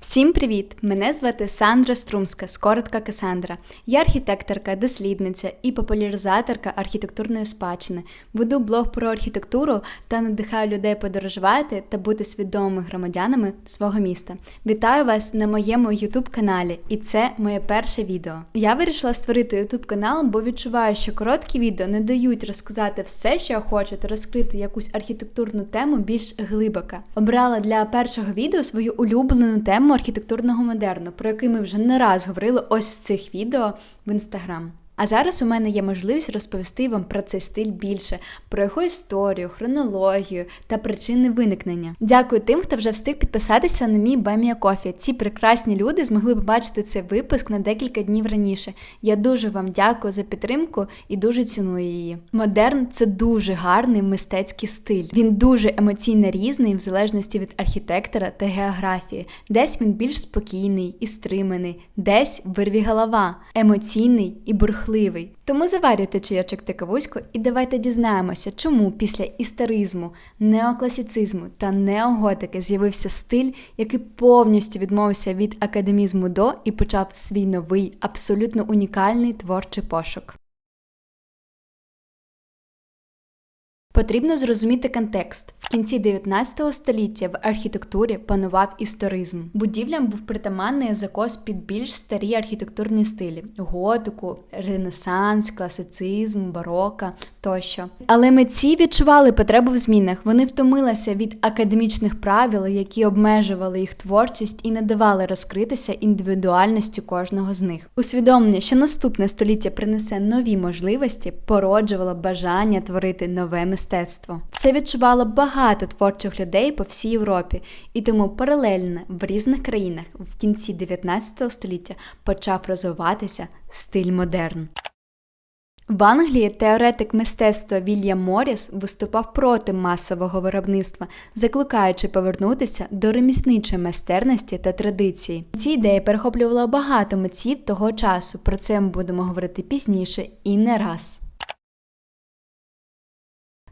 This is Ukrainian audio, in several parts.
Всім привіт! Мене звати Сандра Струмська, скоротка Касандра. Я архітекторка, дослідниця і популяризаторка архітектурної спадщини. Веду блог про архітектуру та надихаю людей подорожувати та бути свідомими громадянами свого міста. Вітаю вас на моєму youtube каналі, і це моє перше відео. Я вирішила створити youtube канал, бо відчуваю, що короткі відео не дають розказати все, що я хочу, та розкрити якусь архітектурну тему більш глибоко. Обрала для першого відео свою улюблену тему архітектурного модерну, про який ми вже не раз говорили ось в цих відео в інстаграм. А зараз у мене є можливість розповісти вам про цей стиль більше, про його історію, хронологію та причини виникнення. Дякую тим, хто вже встиг підписатися на мій Бемія Кофі. Ці прекрасні люди змогли побачити цей випуск на декілька днів раніше. Я дуже вам дякую за підтримку і дуже ціную її. Модерн це дуже гарний мистецький стиль. Він дуже емоційно різний в залежності від архітектора та географії. Десь він більш спокійний і стриманий, десь вирві голова, емоційний і бурхливий. Тому заварюйте чайочок та і давайте дізнаємося, чому після істеризму, неокласіцизму та неоготики з'явився стиль, який повністю відмовився від академізму до і почав свій новий, абсолютно унікальний творчий пошук. Потрібно зрозуміти контекст. В кінці 19 століття в архітектурі панував історизм. Будівлям був притаманний закос під більш старі архітектурні стилі: готику, ренесанс, класицизм, барока тощо. Але митці відчували потребу в змінах. Вони втомилися від академічних правил, які обмежували їх творчість і не давали розкритися індивідуальності кожного з них. Усвідомлення, що наступне століття принесе нові можливості, породжувало бажання творити нове мистецтво. Це відчувало багато творчих людей по всій Європі, і тому паралельно в різних країнах в кінці 19 століття почав розвиватися стиль модерн. В Англії теоретик мистецтва Вільям Моріс виступав проти масового виробництва, закликаючи повернутися до ремісничої майстерності та традиції. Ці ідеї перехоплювало багато митців того часу. Про це ми будемо говорити пізніше і не раз.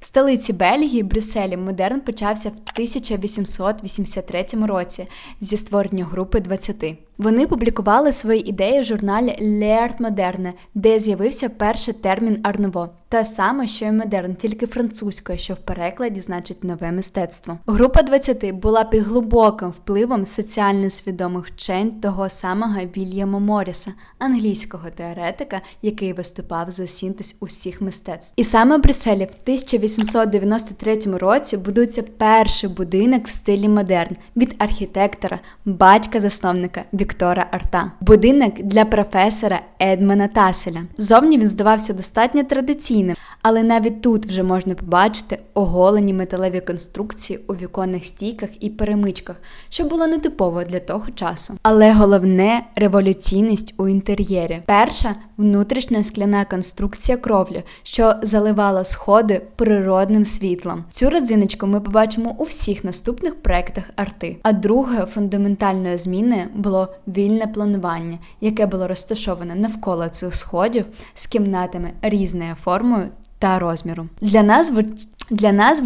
В столиці Бельгії, Брюсселі, модерн почався в 1883 році зі створення групи 20. Вони публікували свої ідеї в журналі L'Art Moderne, де з'явився перший термін арнуво, те саме, що й модерн, тільки французькою, що в перекладі значить нове мистецтво. Група 20 була під глибоким впливом соціально свідомих вчень того самого Вільяма Моріса, англійського теоретика, який виступав за синтез усіх мистецтв. І саме в Брюсселі в 1893 році будується перший будинок в стилі модерн від архітектора, батька-засновника Віктора Арта. Будинок для професора Едмана Таселя. Зовні він здавався достатньо традиційним, але навіть тут вже можна побачити оголені металеві конструкції у віконних стійках і перемичках, що було нетипово для того часу. Але головне революційність у інтер'єрі. Перша внутрішня скляна конструкція кровлі, що заливала сходи природним світлом. Цю родзиночку ми побачимо у всіх наступних проектах арти. А другою фундаментальною зміною було вільне планування, яке було розташоване навколо цих сходів з кімнатами різною формою та розміру. Для нас для нас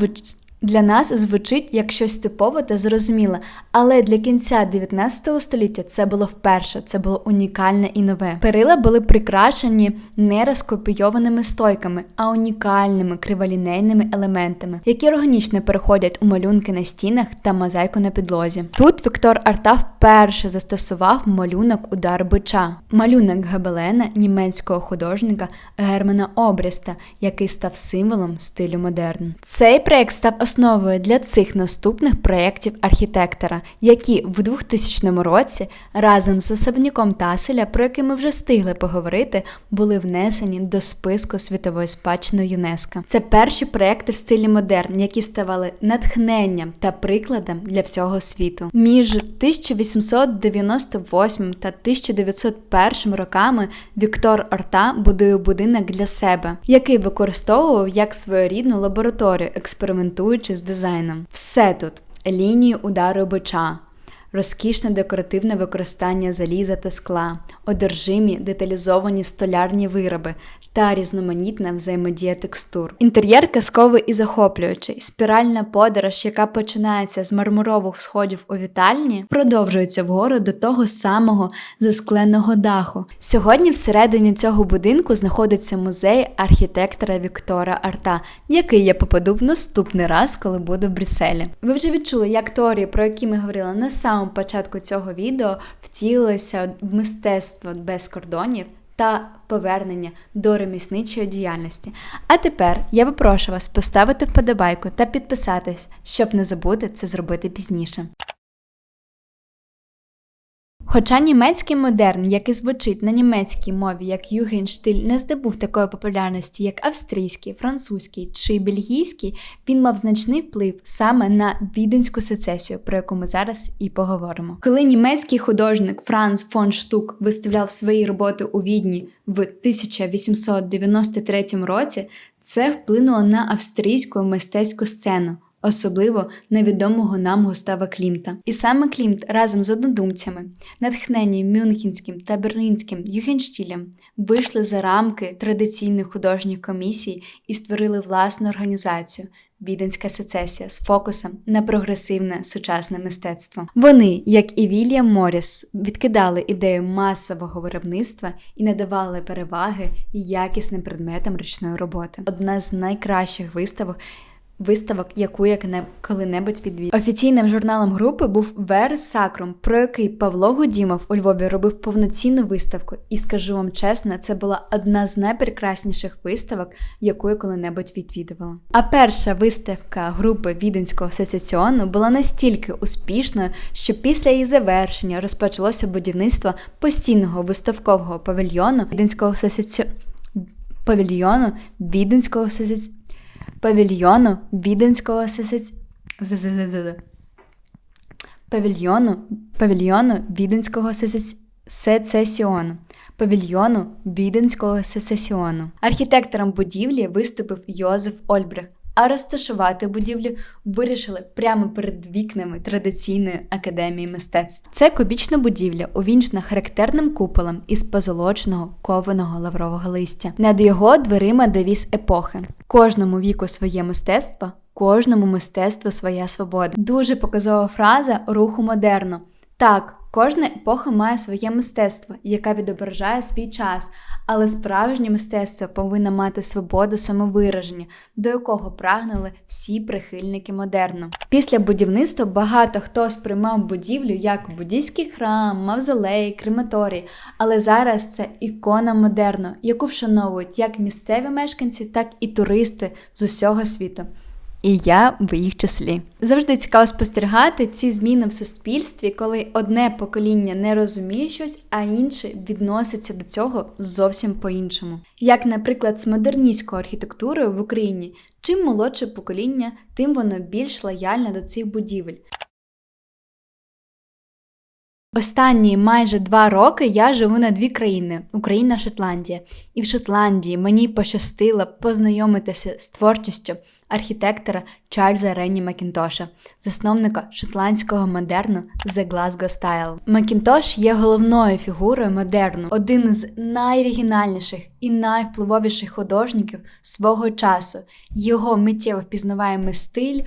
для нас звучить як щось типове та зрозуміле, але для кінця 19 століття це було вперше, це було унікальне і нове. Перила були прикрашені не розкопійованими стойками, а унікальними криволінейними елементами, які органічно переходять у малюнки на стінах та мозаїку на підлозі. Тут Віктор Арта вперше застосував малюнок удар бича, малюнок гобелена німецького художника Германа Обріста, який став символом стилю модерн. Цей проект став основою для цих наступних проєктів архітектора, які в 2000 році разом з особняком Таселя, про який ми вже встигли поговорити, були внесені до списку світової спадщини ЮНЕСКО. Це перші проєкти в стилі модерн, які ставали натхненням та прикладом для всього світу. Між 1898 та 1901 роками Віктор Орта будує будинок для себе, який використовував як своєрідну лабораторію, експериментуючи з дизайном. Все тут лінії удару бича, розкішне декоративне використання заліза та скла, одержимі деталізовані столярні вироби та різноманітна взаємодія текстур. Інтер'єр казковий і захоплюючий. Спіральна подорож, яка починається з мармурових сходів у вітальні, продовжується вгору до того самого заскленого даху. Сьогодні всередині цього будинку знаходиться музей архітектора Віктора Арта, в який я попаду в наступний раз, коли буду в Брюсселі. Ви вже відчули, як теорії, про які ми говорили на самому початку цього відео, втілилися в мистецтво без кордонів та повернення до ремісничої діяльності. А тепер я попрошу вас поставити вподобайку та підписатись, щоб не забути це зробити пізніше. Хоча німецький модерн, який звучить на німецькій мові як югенштиль, не здобув такої популярності, як австрійський, французький чи бельгійський, він мав значний вплив саме на віденську сецесію, про яку ми зараз і поговоримо. Коли німецький художник Франц фон Штук виставляв свої роботи у відні в 1893 році, це вплинуло на австрійську мистецьку сцену особливо невідомого нам Густава Клімта. І саме Клімт разом з однодумцями, натхнені Мюнхенським та Берлінським Югенштілем, вийшли за рамки традиційних художніх комісій і створили власну організацію. Віденська сецесія з фокусом на прогресивне сучасне мистецтво. Вони, як і Вільям Моріс, відкидали ідею масового виробництва і надавали переваги якісним предметам ручної роботи. Одна з найкращих виставок виставок, яку я коли-небудь відвідав. Офіційним журналом групи був Вер Сакрум, про який Павло Гудімов у Львові робив повноцінну виставку, і скажу вам чесно, це була одна з найпрекрасніших виставок, яку я коли-небудь відвідувала. А перша виставка групи Віденського асоціаціону була настільки успішною, що після її завершення розпочалося будівництво постійного виставкового павільйону Віденського асоціаціону. Павільйону Віденського асоціаціону павільйону Віденського сесеці... павільйону павільйону Віденського сецесіону. Павільйону Віденського сесесіону. Архітектором будівлі виступив Йозеф Ольбрех, а розташувати будівлю вирішили прямо перед вікнами традиційної академії мистецтв. Це кубічна будівля, увінчена характерним куполом із позолоченого кованого лаврового листя. Над його дверима девіз епохи. Кожному віку своє мистецтво, кожному мистецтво своя свобода. Дуже показова фраза руху модерну. Так, Кожна епоха має своє мистецтво, яке відображає свій час, але справжнє мистецтво повинно мати свободу самовираження, до якого прагнули всі прихильники модерну. Після будівництва багато хто сприймав будівлю як буддійський храм, мавзолей, крематорій, але зараз це ікона модерну, яку вшановують як місцеві мешканці, так і туристи з усього світу і я в їх числі. Завжди цікаво спостерігати ці зміни в суспільстві, коли одне покоління не розуміє щось, а інше відноситься до цього зовсім по-іншому. Як, наприклад, з модерністською архітектурою в Україні, чим молодше покоління, тим воно більш лояльне до цих будівель. Останні майже два роки я живу на дві країни Україна Шотландія. І в Шотландії мені пощастило познайомитися з творчістю архітектора Чарльза Ренні Макінтоша, засновника шотландського модерну The Glasgow Style. Макінтош є головною фігурою модерну, один з найоригінальніших і найвпливовіших художників свого часу. Його миттєво впізнаваємий стиль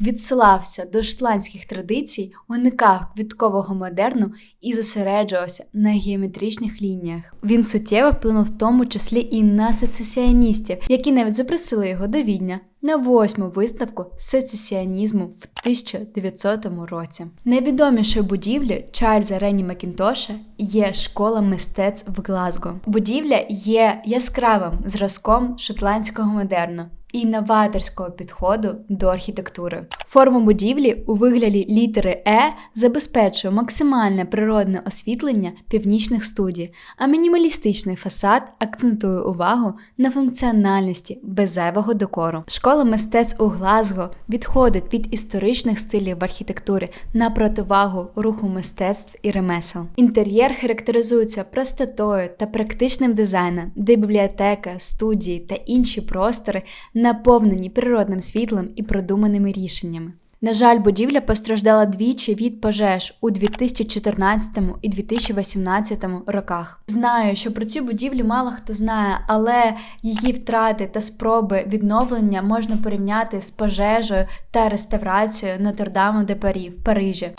відсилався до шотландських традицій, уникав квіткового модерну і зосереджувався на геометричних лініях. Він суттєво вплинув в тому числі і на сецесіоністів, які навіть запросили його до Відня на восьму виставку сецесіонізму в 1900 році. Найвідомішою будівлею Чарльза Ренні Макінтоша є школа мистецтв в Глазго. Будівля є яскравим зразком шотландського модерну і новаторського підходу до архітектури. Форма будівлі у вигляді літери Е забезпечує максимальне природне освітлення північних студій, а мінімалістичний фасад акцентує увагу на функціональності без зайвого декору. Школа мистецтв у Глазго відходить від історичних стилів в архітектурі на противагу руху мистецтв і ремесел. Інтер'єр характеризується простотою та практичним дизайном, де бібліотека, студії та інші простори наповнені природним світлом і продуманими рішеннями. На жаль, будівля постраждала двічі від пожеж у 2014 і 2018 роках. Знаю, що про цю будівлю мало хто знає, але її втрати та спроби відновлення можна порівняти з пожежею та реставрацією Нотр-Даму де Парі в Парижі.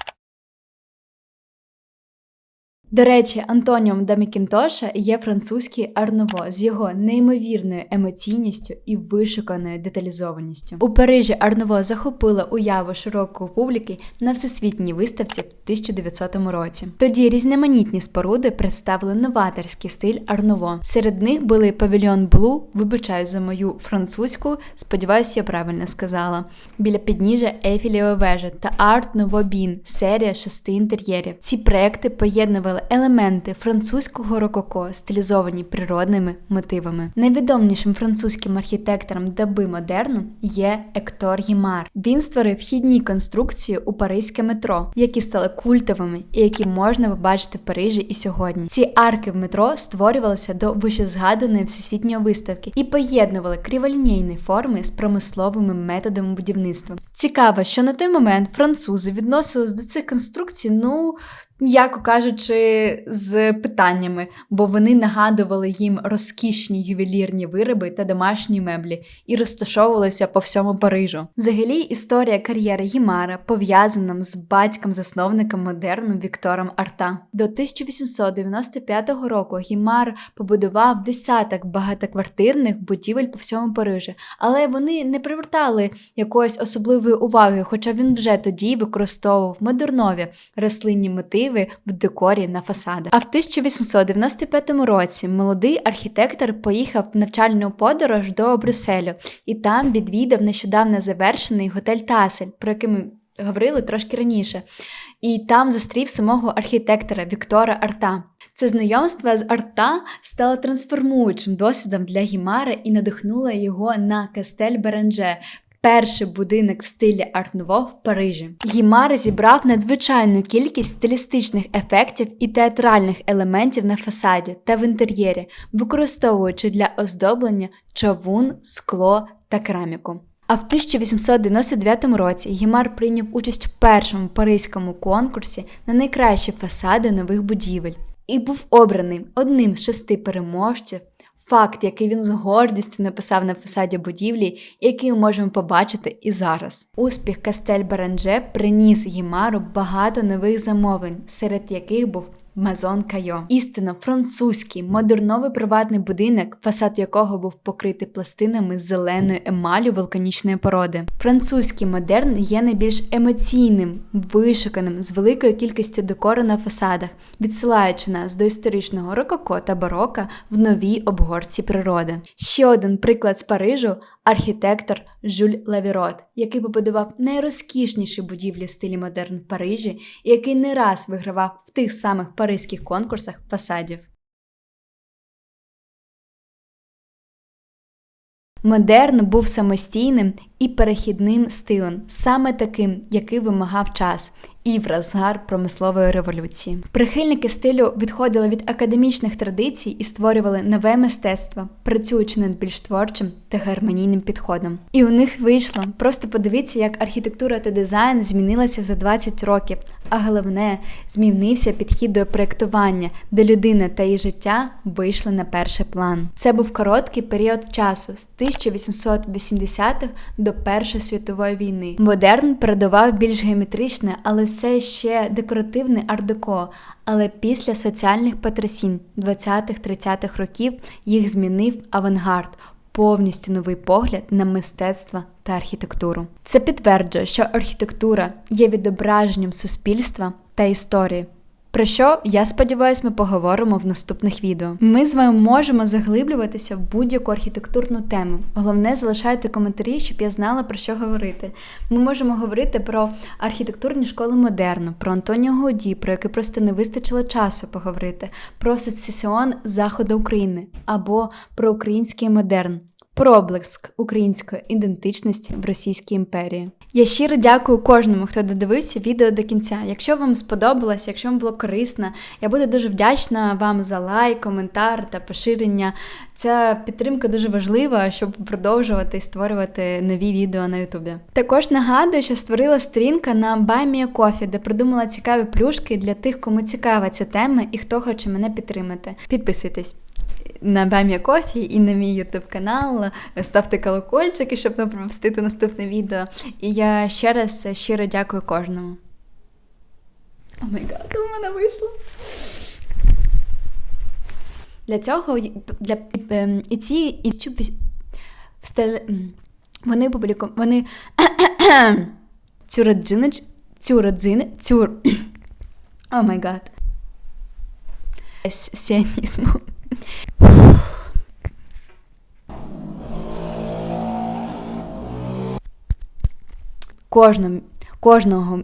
До речі, Антоніом да Мікінтоша є французький Арново з його неймовірною емоційністю і вишуканою деталізованістю. У Парижі Арново захопило уяву широкої публіки на всесвітній виставці в 1900 році. Тоді різноманітні споруди представили новаторський стиль Арново. Серед них були павільйон Блу, вибачаю за мою французьку, сподіваюся, я правильно сказала. Біля підніжжя Ейфілєва вежа та Арт Ново Бін, серія шести інтер'єрів. Ці проекти поєднували елементи французького рококо, стилізовані природними мотивами. Найвідомішим французьким архітектором доби модерну є Ектор Гімар. Він створив вхідні конструкції у паризьке метро, які стали культовими і які можна побачити в Парижі і сьогодні. Ці арки в метро створювалися до вищезгаданої всесвітньої виставки і поєднували криволінійні форми з промисловими методами будівництва. Цікаво, що на той момент французи відносились до цих конструкцій, ну м'яко кажучи, з питаннями, бо вони нагадували їм розкішні ювелірні вироби та домашні меблі і розташовувалися по всьому Парижу. Взагалі, історія кар'єри Гімара пов'язана з батьком-засновником модерну Віктором Арта. До 1895 року Гімар побудував десяток багатоквартирних будівель по всьому Парижі, але вони не привертали якоїсь особливої уваги, хоча він вже тоді використовував модернові рослинні мотиви мотиви в декорі на фасадах. А в 1895 році молодий архітектор поїхав в навчальну подорож до Брюсселю і там відвідав нещодавно завершений готель Тасель, про який ми говорили трошки раніше. І там зустрів самого архітектора Віктора Арта. Це знайомство з Арта стало трансформуючим досвідом для Гімара і надихнуло його на Кастель Беренже, перший будинок в стилі арт-нуво в Парижі. Гімар зібрав надзвичайну кількість стилістичних ефектів і театральних елементів на фасаді та в інтер'єрі, використовуючи для оздоблення чавун, скло та кераміку. А в 1899 році Гімар прийняв участь в першому паризькому конкурсі на найкращі фасади нових будівель і був обраний одним з шести переможців факт, який він з гордістю написав на фасаді будівлі, який ми можемо побачити і зараз. Успіх Кастель Баранже приніс Гімару багато нових замовлень, серед яких був Мазон Кайо. Істинно французький модерновий приватний будинок, фасад якого був покритий пластинами з зеленою емалю вулканічної породи. Французький модерн є найбільш емоційним, вишуканим, з великою кількістю декору на фасадах, відсилаючи нас до історичного рококо та барока в новій обгорці природи. Ще один приклад з Парижу архітектор Жюль Лавірот, який побудував найрозкішніші будівлі в стилі модерн в Парижі, який не раз вигравав в тих самих паризьких конкурсах фасадів. Модерн був самостійним і перехідним стилем, саме таким, який вимагав час, і в розгар промислової революції. Прихильники стилю відходили від академічних традицій і створювали нове мистецтво, працюючи над більш творчим та гармонійним підходом. І у них вийшло. Просто подивіться, як архітектура та дизайн змінилися за 20 років, а головне, змінився підхід до проєктування, де людина та її життя вийшли на перший план. Це був короткий період часу з 1880-х до Першої світової війни. Модерн передавав більш геометричне, але все ще декоративний ардеко, але після соціальних потрясінь 20-30-х років їх змінив авангард. Повністю новий погляд на мистецтво та архітектуру. Це підтверджує, що архітектура є відображенням суспільства та історії. Про що я сподіваюся, ми поговоримо в наступних відео. Ми з вами можемо заглиблюватися в будь-яку архітектурну тему. Головне, залишайте коментарі, щоб я знала про що говорити. Ми можемо говорити про архітектурні школи модерну, про Антоніо Годі, про який просто не вистачило часу поговорити, про сецесіон Заходу України або про український модерн проблиск української ідентичності в Російській імперії. Я щиро дякую кожному, хто додивився відео до кінця. Якщо вам сподобалось, якщо вам було корисно, я буду дуже вдячна вам за лайк, коментар та поширення. Ця підтримка дуже важлива, щоб продовжувати і створювати нові відео на Ютубі. Також нагадую, що створила сторінка на BuyMeACoffee, де придумала цікаві плюшки для тих, кому цікава ця тема і хто хоче мене підтримати. Підписуйтесь на Бам'я Кофі і на мій ютуб канал. Ставте колокольчики, щоб не пропустити наступне відео. І я ще раз щиро дякую кожному. О май гад, у мене вийшло. Для цього для ем, і ці і вони публікували. Вони цю родзину, цю родзину, цю. О май гад. Сіанізму. Кожному, кожного